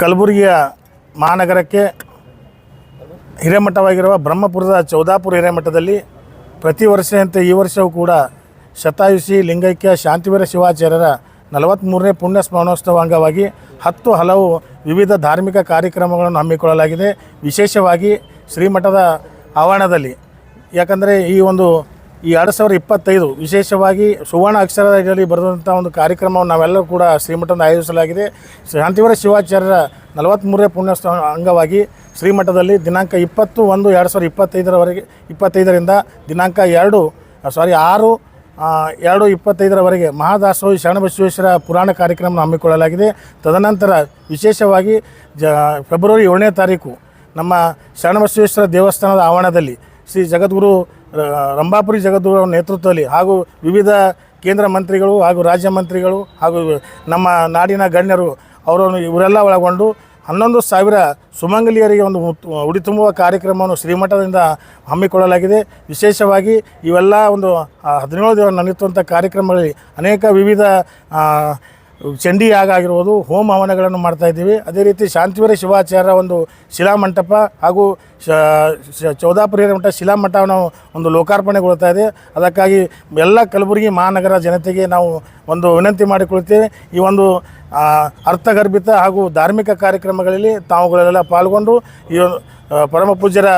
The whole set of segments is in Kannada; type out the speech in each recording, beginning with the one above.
ಕಲಬುರಗಿಯ ಮಹಾನಗರಕ್ಕೆ ಹಿರೇಮಠವಾಗಿರುವ ಬ್ರಹ್ಮಪುರದ ಚೌದಾಪುರ ಹಿರೇಮಠದಲ್ಲಿ ಪ್ರತಿ ವರ್ಷದಂತೆ ಈ ವರ್ಷವೂ ಕೂಡ ಶತಾಯುಷಿ, ಲಿಂಗೈಕ್ಯ, ಶಾಂತಿವೀರ ಶಿವಾಚಾರ್ಯರ ನಲವತ್ತ್ಮೂರನೇ ಪುಣ್ಯ ಸ್ಮರಣೋತ್ಸವ ಅಂಗವಾಗಿ ಹತ್ತು ಹಲವು ವಿವಿಧ ಧಾರ್ಮಿಕ ಕಾರ್ಯಕ್ರಮಗಳನ್ನು ಹಮ್ಮಿಕೊಳ್ಳಲಾಗಿದೆ. ವಿಶೇಷವಾಗಿ ಶ್ರೀಮಠದ ಆವರಣದಲ್ಲಿ. ಯಾಕಂದರೆ ಈ ಒಂದು ಈ ಎರಡು ಸಾವಿರದ ಇಪ್ಪತ್ತೈದು ವಿಶೇಷವಾಗಿ ಸುವರ್ಣ ಅಕ್ಷರದಲ್ಲಿ ಬರೆದಂಥ ಒಂದು ಕಾರ್ಯಕ್ರಮವನ್ನು ನಾವೆಲ್ಲರೂ ಕೂಡ ಶ್ರೀಮಠದಿಂದ ಆಯೋಜಿಸಲಾಗಿದೆ. ಶಾಂತಿವರ ಶಿವಾಚಾರ್ಯರ ನಲವತ್ತ್ಮೂರನೇ ಪುಣ್ಯೋತ್ಸವ ಅಂಗವಾಗಿ ಶ್ರೀಮಠದಲ್ಲಿ ದಿನಾಂಕ ಇಪ್ಪತ್ತು ಒಂದು ಎರಡು ಸಾವಿರದ ಇಪ್ಪತ್ತೈದರವರೆಗೆ, ಇಪ್ಪತ್ತೈದರಿಂದ ದಿನಾಂಕ ಎರಡು ಸಾರಿ ಆರು ಎರಡು ಇಪ್ಪತ್ತೈದರವರೆಗೆ ಮಹಾದಾಸೋಹಿ ಶರಣಬಸವೇಶ್ವರ ಪುರಾಣ ಕಾರ್ಯಕ್ರಮ ಹಮ್ಮಿಕೊಳ್ಳಲಾಗಿದೆ. ತದನಂತರ ವಿಶೇಷವಾಗಿ ಜ, ಫೆಬ್ರವರಿ ಏಳನೇ ತಾರೀಕು ನಮ್ಮ ಶರಣಬಸವೇಶ್ವರ ದೇವಸ್ಥಾನದ ಆವರಣದಲ್ಲಿ ಶ್ರೀ ಜಗದ್ಗುರು ರಂಭಾಪುರಿ ಜಗದ್ಗುರು ನೇತೃತ್ವದಲ್ಲಿ ಹಾಗೂ ವಿವಿಧ ಕೇಂದ್ರ ಮಂತ್ರಿಗಳು ಹಾಗೂ ರಾಜ್ಯ ಮಂತ್ರಿಗಳು ಹಾಗೂ ನಮ್ಮ ನಾಡಿನ ಗಣ್ಯರು ಅವರನ್ನು ಇವರೆಲ್ಲ ಒಳಗೊಂಡು ಹನ್ನೊಂದು ಸಾವಿರ ಸುಮಂಗಲಿಯರಿಗೆ ಒಂದು ಉಡಿ ತುಂಬುವ ಕಾರ್ಯಕ್ರಮವನ್ನು ಶ್ರೀಮಠದಿಂದ ಹಮ್ಮಿಕೊಳ್ಳಲಾಗಿದೆ. ವಿಶೇಷವಾಗಿ ಇವೆಲ್ಲ ಒಂದು ಹದಿನೇಳು ದಿನ ನಡೆಯುವಂಥ ಕಾರ್ಯಕ್ರಮಗಳಲ್ಲಿ ಅನೇಕ ವಿವಿಧ ಚಂಡಿ ಯಾಗ ಆಗಿರ್ಬೋದು, ಹೋಮ ಹವನಗಳನ್ನು ಮಾಡ್ತಾ ಇದ್ದೀವಿ. ಅದೇ ರೀತಿ ಶಾಂತಿವೀರ ಶಿವಾಚಾರ್ಯ ಒಂದು ಶಿಲಾಮಂಟಪ ಹಾಗೂ ಚೌದಾಪುರಿ ಮಠ ಶಿಲಾಮಠವನ್ನು ಒಂದು ಲೋಕಾರ್ಪಣೆಗೊಳ್ತಾ ಇದೆ. ಅದಕ್ಕಾಗಿ ಎಲ್ಲ ಕಲಬುರಗಿ ಮಹಾನಗರ ಜನತೆಗೆ ನಾವು ಒಂದು ವಿನಂತಿ ಮಾಡಿಕೊಳ್ತೇವೆ. ಈ ಒಂದು ಅರ್ಥಗರ್ಭಿತ ಹಾಗೂ ಧಾರ್ಮಿಕ ಕಾರ್ಯಕ್ರಮಗಳಲ್ಲಿ ತಾವುಗಳೆಲ್ಲ ಪಾಲ್ಗೊಂಡು ಈ ಪರಮ ಪೂಜ್ಯರ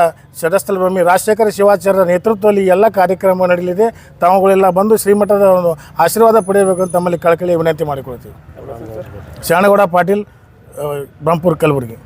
ಶಟಸ್ಥಲ ಭೂಮಿ ರಾಜಶೇಖರ ಶಿವಾಚಾರ್ಯರ ನೇತೃತ್ವದಲ್ಲಿ ಎಲ್ಲ ಕಾರ್ಯಕ್ರಮ ನಡೆಯಲಿದೆ. ತಾವುಗಳೆಲ್ಲ ಬಂದು ಶ್ರೀಮಠದ ಒಂದು ಆಶೀರ್ವಾದ ಪಡೆಯಬೇಕು ಅಂತ ತಮ್ಮಲ್ಲಿ ಕಳಕಳಿ ವಿನಂತಿ ಮಾಡಿಕೊಳ್ತೀವಿ. ಶರಣಗೌಡ ಪಾಟೀಲ್ ಬ್ರಹ್ಮಪುರ ಕಲಬುರಗಿ.